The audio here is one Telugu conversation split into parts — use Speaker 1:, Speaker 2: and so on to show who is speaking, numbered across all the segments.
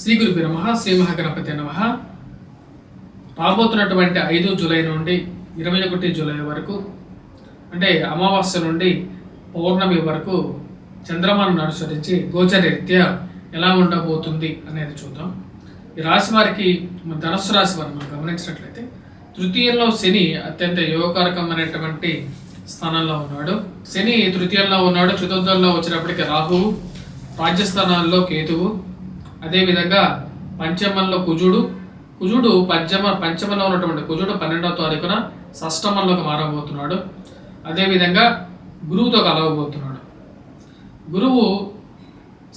Speaker 1: శ్రీ గురుపి నమ శ్రీ మహాగణపతి నమ. రాబోతున్నటువంటి ఐదు జూలై నుండి ఇరవై ఒకటి జూలై వరకు అంటే అమావాస్య నుండి పౌర్ణమి వరకు చంద్రమాను అనుసరించి గోచరరీత్యా ఎలా ఉండబోతుంది అనేది చూద్దాం. ఈ రాశి వారికి మన ధనస్సు రాశి వారిని మనం గమనించినట్లయితే తృతీయంలో శని అత్యంత యోగకారకమైనటువంటి స్థానంలో ఉన్నాడు. శని తృతీయంలో ఉన్నాడు చతుర్థంలో వచ్చినప్పటికీ రాహువు రాజ్యస్థానాల్లో కేతువు అదేవిధంగా పంచమంలో కుజుడు కుజుడు పంచమ పంచమంలో ఉన్నటువంటి కుజుడు పన్నెండవ తారీఖున షష్టమంలోకి మారబోతున్నాడు. అదేవిధంగా గురువుతో కలవబోతున్నాడు గురువు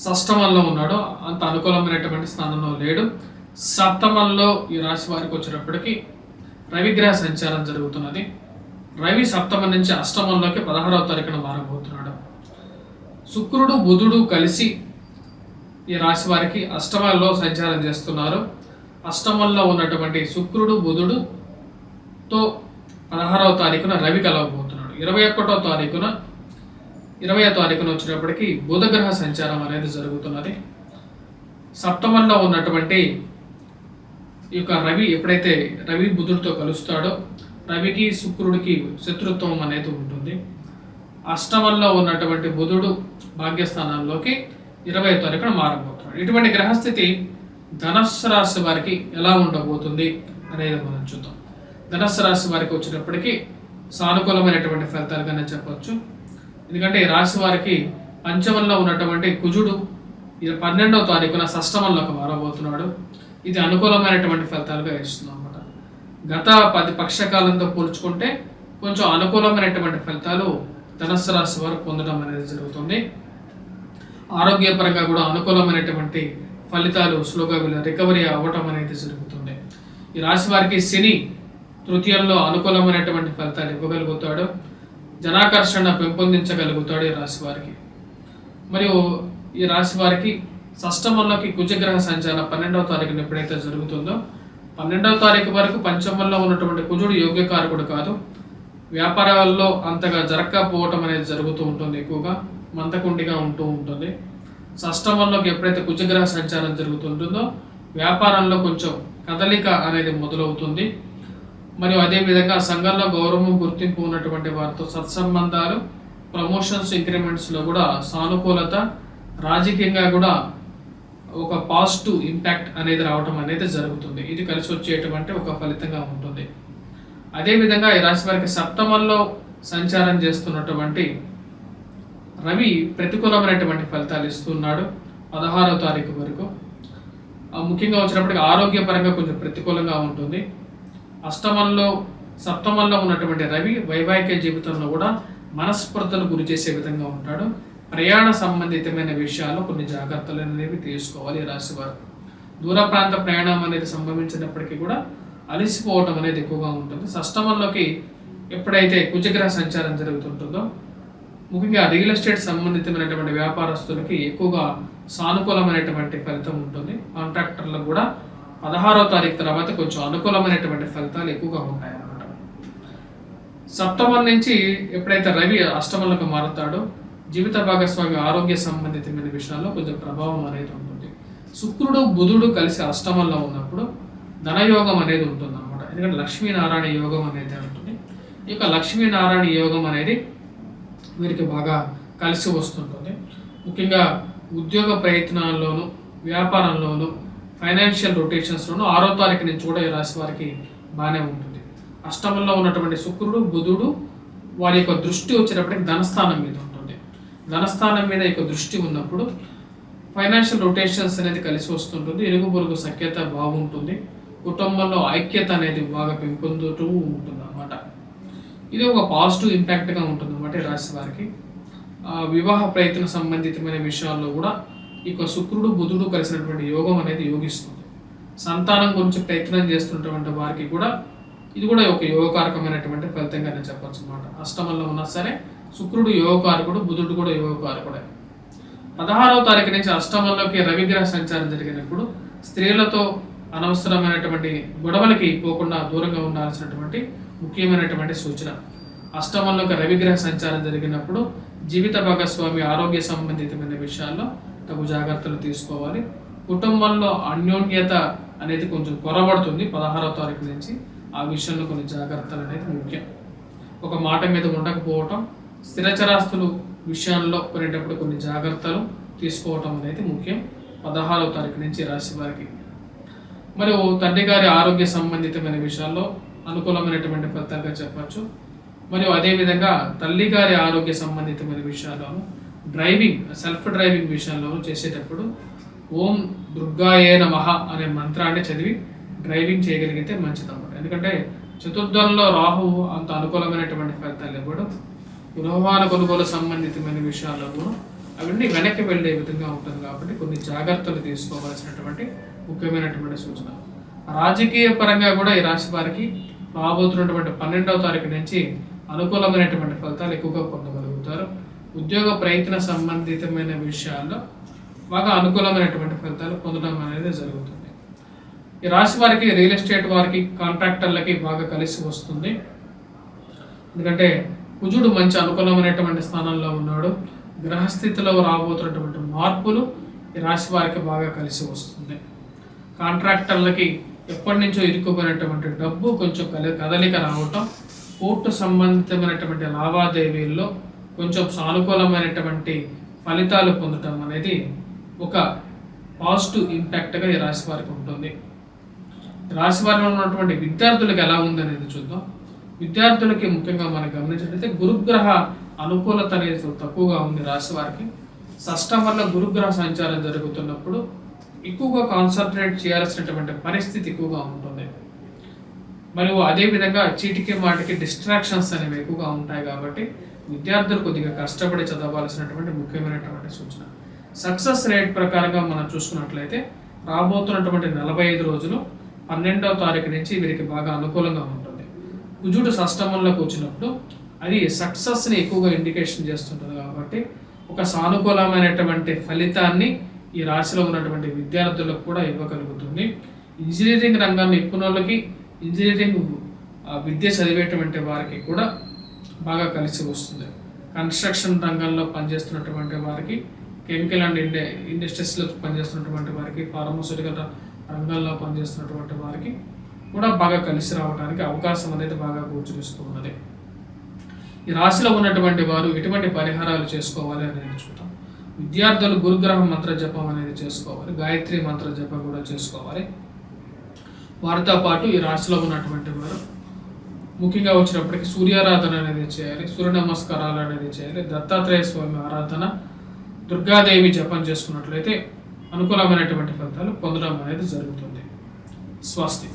Speaker 1: షష్టమంలో ఉన్నాడు. అంత అనుకూలమైనటువంటి స్థానంలో లేడు. సప్తమంలో ఈ రాశి వారికి వచ్చినప్పటికీ రవిగ్రహ సంచారం జరుగుతున్నది. రవి సప్తమం నుంచి అష్టమంలోకి పదహారవ తారీఖున మారబోతున్నాడు. శుక్రుడు బుధుడు కలిసి ఈ రాశి వారికి అష్టమాల్లో సంచారం చేస్తున్నారు. అష్టమంలో ఉన్నటువంటి శుక్రుడు బుధుడు తో పదహారవ తారీఖున రవి కలవబోతున్నాడు. ఇరవై ఒకటో తారీఖున ఇరవై తారీఖున వచ్చినప్పటికీ బుధగ్రహ సంచారం అనేది జరుగుతున్నది. సప్తమంలో ఉన్నటువంటి ఈ యొక్క రవి ఎప్పుడైతే రవి బుధుడితో కలుస్తాడో రవికి శుక్రుడికి శత్రుత్వం అనేది ఉంటుంది. అష్టమంలో ఉన్నటువంటి బుధుడు భాగ్యస్థానంలోకి ఇరవై తారీఖున మారబోతున్నాడు. ఇటువంటి గ్రహస్థితి ధనస్సు రాశి వారికి ఎలా ఉండబోతుంది అనేది మనం చూద్దాం. ధనస్సు రాశి వారికి వచ్చినప్పటికీ సానుకూలమైనటువంటి ఫలితాలుగానే చెప్పవచ్చు ఎందుకంటే ఈ రాశి వారికి పంచమంలో ఉన్నటువంటి కుజుడు ఇది పన్నెండవ తారీఖున షష్టమంలోకి మారబోతున్నాడు. ఇది అనుకూలమైనటువంటి ఫలితాలుగా ఇస్తుంది అనమాట గత పది పక్షకాలంతో పోల్చుకుంటే కొంచెం అనుకూలమైనటువంటి ఫలితాలు ధనస్సు రాశి వారు పొందడం అనేది జరుగుతుంది. ఆరోగ్యపరంగా కూడా అనుకూలమైనటువంటి ఫలితాలు స్లోగా రికవరీ అవ్వటం అనేది జరుగుతుంది. ఈ రాశి వారికి శని తృతీయంలో అనుకూలమైనటువంటి ఫలితాలు ఇవ్వగలుగుతాడు. జనాకర్షణ పెంపొందించగలుగుతాడు ఈ రాశి వారికి. మరియు ఈ రాశి వారికి షష్టమంలోకి కుజగ్రహ సంచారం పన్నెండవ తారీఖున ఎప్పుడైతే జరుగుతుందో పన్నెండవ తారీఖు వరకు పంచమంలో ఉన్నటువంటి కుజుడు యోగ్యకారకుడు కాదు. వ్యాపారాల్లో అంతగా జరగకపోవటం అనేది జరుగుతూ ఉంటుంది ఎక్కువగా. మంతకుంటిగా ఉంటూ ఉంటుంది. షష్టమంలోకి ఎప్పుడైతే కుజగ్రహ సంచారం జరుగుతుంటుందో వ్యాపారంలో కొంచెం కదలిక అనేది మొదలవుతుంది. మరియు అదేవిధంగా సంఘంలో గౌరవం గుర్తింపు ఉన్నటువంటి వారితో సత్సంబంధాలు ప్రమోషన్స్ ఇంక్రిమెంట్స్లో కూడా సానుకూలత రాజకీయంగా కూడా ఒక పాజిటివ్ ఇంపాక్ట్ అనేది రావటం అనేది జరుగుతుంది. ఇది కలిసి వచ్చేటువంటి ఒక ఫలితంగా ఉంటుంది. అదేవిధంగా ఈ రాశి వారికి సప్తమంలో సంచారం చేస్తున్నటువంటి రవి ప్రతికూలమైనటువంటి ఫలితాలు ఇస్తున్నాడు పదహారో తారీఖు వరకు. ముఖ్యంగా వచ్చినప్పటికీ ఆరోగ్యపరంగా కొంచెం ప్రతికూలంగా ఉంటుంది. అష్టమంలో సప్తమంలో ఉన్నటువంటి రవి వైవాహిక జీవితంలో కూడా మనస్పృతలు గురి చేసే విధంగా ఉంటాడు. ప్రయాణ సంబంధితమైన విషయాల్లో కొన్ని జాగ్రత్తలు అనేవి తీసుకోవాలి రాశివారు రాశి వారు. దూర ప్రాంత ప్రయాణం అనేది సంభవించినప్పటికీ కూడా అలసిపోవటం అనేది ఎక్కువగా ఉంటుంది. సష్టమంలోకి ఎప్పుడైతే కుజగ్రహ సంచారం జరుగుతుంటుందో ముఖ్యంగా రియల్ ఎస్టేట్ సంబంధితమైనటువంటి వ్యాపారస్తులకి ఎక్కువగా సానుకూలమైనటువంటి ఫలితం ఉంటుంది. కాంట్రాక్టర్లకు కూడా పదహారో తారీఖు తర్వాత కొంచెం అనుకూలమైనటువంటి ఫలితాలు ఎక్కువగా ఉంటాయి అన్నమాట సప్తమం నుంచి ఎప్పుడైతే రవి అష్టమంలోకి మారుతాడో జీవిత భాగస్వామి ఆరోగ్య సంబంధితమైన విషయాల్లో కొంచెం ప్రభావం అనేది ఉంటుంది. శుక్రుడు బుధుడు కలిసి అష్టమంలో ఉన్నప్పుడు ధనయోగం అనేది ఉంటుంది అనమాట ఎందుకంటే లక్ష్మీనారాయణ యోగం అనేది ఉంటుంది. ఈ యొక్క లక్ష్మీనారాయణ యోగం అనేది వీరికి బాగా కలిసి వస్తుంటుంది. ముఖ్యంగా ఉద్యోగ ప్రయత్నాల్లోనూ వ్యాపారంలోనూ ఫైనాన్షియల్ రొటేషన్స్లోనూ ఆరో తారీఖు నుంచి కూడా ఈ రాశి వారికి బాగానే ఉంటుంది. అష్టమంలో ఉన్నటువంటి శుక్రుడు బుధుడు వారి యొక్క దృష్టి వచ్చేటప్పటికి ధనస్థానం మీద ఉంటుంది. ధనస్థానం మీద యొక్క దృష్టి ఉన్నప్పుడు ఫైనాన్షియల్ రొటేషన్స్ అనేది కలిసి వస్తుంటుంది. ఇరుగు పొరుగు సఖ్యత బాగుంటుంది. కుటుంబంలో ఐక్యత అనేది బాగా పెంపొందుతూ ఉంటుంది అన్నమాట ఇది ఒక పాజిటివ్ ఇంపాక్ట్గా ఉంటుంది అన్నమాట రాశి వారికి వివాహ ప్రయత్న సంబంధితమైన విషయాల్లో కూడా ఇక శుక్రుడు బుధుడు కలిసినటువంటి యోగం అనేది యోగిస్తుంది. సంతానం గురించి ప్రయత్నం చేస్తున్నటువంటి వారికి కూడా ఇది కూడా ఒక యోగకారకమైనటువంటి ఫలితంగా నేను చెప్పచ్చు అనమాట అష్టమంలో ఉన్నా సరే శుక్రుడు యోగకారకుడు బుధుడు కూడా యోగకారకుడే. పదహారవ తారీఖు నుంచి అష్టమంలోకి రవిగ్రహ సంచారం జరిగినప్పుడు స్త్రీలతో అనవసరమైనటువంటి గొడవలకి పోకుండా దూరంగా ఉండాల్సినటువంటి ముఖ్యమైనటువంటి సూచన. అష్టమంలో ఒక రవిగ్రహ సంచారం జరిగినప్పుడు జీవిత భాగస్వామి ఆరోగ్య సంబంధితమైన విషయాల్లో తగు జాగ్రత్తలు తీసుకోవాలి. కుటుంబంలో అన్యోన్యత అనేది కొంచెం కొరబడుతుంది పదహారవ తారీఖు నుంచి. ఆ విషయంలో కొన్ని జాగ్రత్తలు అనేది ముఖ్యం. ఒక మాట మీద ఉండకపోవటం స్థిరచరాస్తులు విషయంలో కొనేటప్పుడు కొన్ని జాగ్రత్తలు తీసుకోవటం అనేది ముఖ్యం. పదహారవ తారీఖు నుంచి రాశి వారికి. మరియు తండ్రి గారి ఆరోగ్య సంబంధితమైన విషయాల్లో అనుకూలమైనటువంటి ఫలితంగా చెప్పచ్చు. మరియు అదేవిధంగా తల్లి గారి ఆరోగ్య సంబంధితమైన విషయాల్లోనూ డ్రైవింగ్ సెల్ఫ్ డ్రైవింగ్ విషయంలోనూ చేసేటప్పుడు ఓం దుర్గాయే నమః అనే మంత్రాన్ని చదివి డ్రైవింగ్ చేయగలిగితే మంచిదన్నమాట ఎందుకంటే చతుర్థంలో రాహువు అంత అనుకూలమైనటువంటి ఫలితాలు ఇవ్వడం గృహవాన కొనుగోలు సంబంధితమైన విషయాల్లో కూడా అవన్నీ వెనక్కి వెళ్ళే విధంగా ఉంటుంది కాబట్టి కొన్ని జాగ్రత్తలు తీసుకోవాల్సినటువంటి ముఖ్యమైనటువంటి సూచన. రాజకీయ పరంగా కూడా ఈ రాశి వారికి రాబోతున్నటువంటి పన్నెండవ తారీఖు నుంచి అనుకూలమైనటువంటి ఫలితాలు ఎక్కువగా పొందగలుగుతారు. ఉద్యోగ ప్రయత్న సంబంధితమైన విషయాల్లో బాగా అనుకూలమైనటువంటి ఫలితాలు పొందడం అనేది జరుగుతుంది. ఈ రాశి వారికి రియల్ ఎస్టేట్ వారికి కాంట్రాక్టర్లకి బాగా కలిసి వస్తుంది. ఎందుకంటే కుజుడు మంచి అనుకూలమైనటువంటి స్థానంలో ఉన్నాడు. గ్రహస్థితిలో రాబోతున్నటువంటి మార్పులు ఈ రాశి వారికి బాగా కలిసి వస్తుంది. కాంట్రాక్టర్లకి ఎప్పటి నుంచో ఇరుక్కుపోయినటువంటి డబ్బు కొంచెం కదలిక రావటం కోర్టు సంబంధితమైనటువంటి లావాదేవీల్లో కొంచెం సానుకూలమైనటువంటి ఫలితాలు పొందటం అనేది ఒక పాజిటివ్ ఇంపాక్ట్గా ఈ రాశి వారికి ఉంటుంది. రాశి వారిలో ఉన్నటువంటి విద్యార్థులకు ఎలా ఉందనేది చూద్దాం. విద్యార్థులకి ముఖ్యంగా మనం గమనించినట్లయితే గురుగ్రహ అనుకూలత అనేది తక్కువగా ఉంది రాశి వారికి. షష్టం వల్ల గురుగ్రహ సంచారం జరుగుతున్నప్పుడు ఎక్కువగా కాన్సన్ట్రేట్ చేయాల్సినటువంటి పరిస్థితి ఎక్కువగా ఉంటుంది. మరియు అదేవిధంగా చీటికి మాటికి డిస్ట్రాక్షన్స్ అనేవి ఎక్కువగా ఉంటాయి కాబట్టి విద్యార్థులు కొద్దిగా కష్టపడి చదవాల్సినటువంటి ముఖ్యమైనటువంటి సూచన. సక్సెస్ రేట్ ప్రకారంగా మనం చూసుకున్నట్లయితే రాబోతున్నటువంటి నలభై ఐదు రోజులు పన్నెండవ తారీఖు నుంచి వీరికి బాగా అనుకూలంగా ఉంటుంది. కుజుడు సష్టమంలోకి వచ్చినప్పుడు అది సక్సెస్ని ఎక్కువగా ఇండికేషన్ చేస్తుంటుంది కాబట్టి ఒక సానుకూలమైనటువంటి ఫలితాన్ని ఈ రాశిలో ఉన్నటువంటి విద్యార్థులకు కూడా ఇవ్వగలుగుతుంది. ఇంజనీరింగ్ రంగం నిపుణులకి ఇంజనీరింగ్ విద్య చదివేటువంటి వారికి కూడా బాగా కలిసి వస్తుంది. కన్స్ట్రక్షన్ రంగంలో పనిచేస్తున్నటువంటి వారికి కెమికల్ అండ్ ఇండ ఇండస్ట్రీస్లో పనిచేస్తున్నటువంటి వారికి ఫార్మస్యూటికల్ రంగంలో పనిచేస్తున్నటువంటి వారికి కూడా బాగా కలిసి రావడానికి అవకాశం అనేది బాగా గోచరిస్తున్నది. ఈ రాశిలో ఉన్నటువంటి వారు ఎటువంటి పరిహారాలు చేసుకోవాలి అనేది చూద్దాం విద్యార్థులు గురుగ్రహం మంత్ర జపం అనేది చేసుకోవాలి. గాయత్రి మంత్ర జపం కూడా చేసుకోవాలి. వారితో పాటు ఈ రాశిలో ఉన్నటువంటి వారు ముఖ్యంగా వచ్చినప్పటికీ సూర్యారాధన అనేది చేయాలి సూర్య నమస్కారాలు అనేది చేయాలి దత్తాత్రేయ స్వామి ఆరాధన దుర్గాదేవి జపం చేసుకున్నట్లయితే అనుకూలమైనటువంటి ఫలితాలు పొందడం అనేది జరుగుతుంది. స్వస్తి.